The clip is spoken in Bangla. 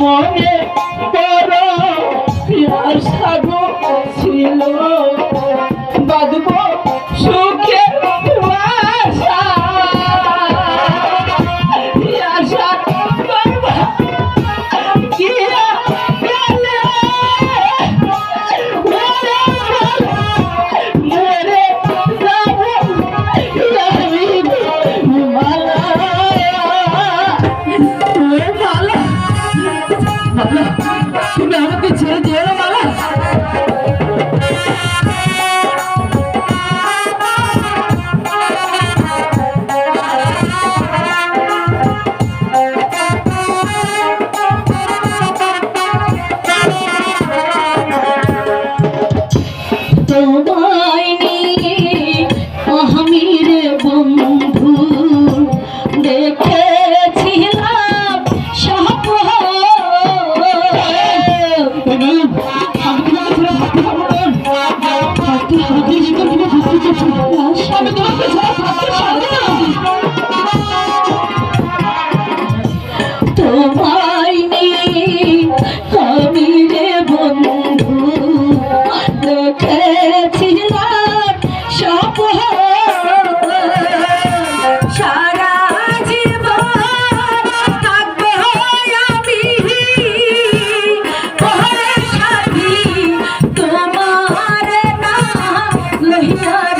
মনে বড় পিয়াসা ছিল। বন্ধু দেখেছিলাম সব আমি তোমায় আমি রে বন্ধু দেখেছি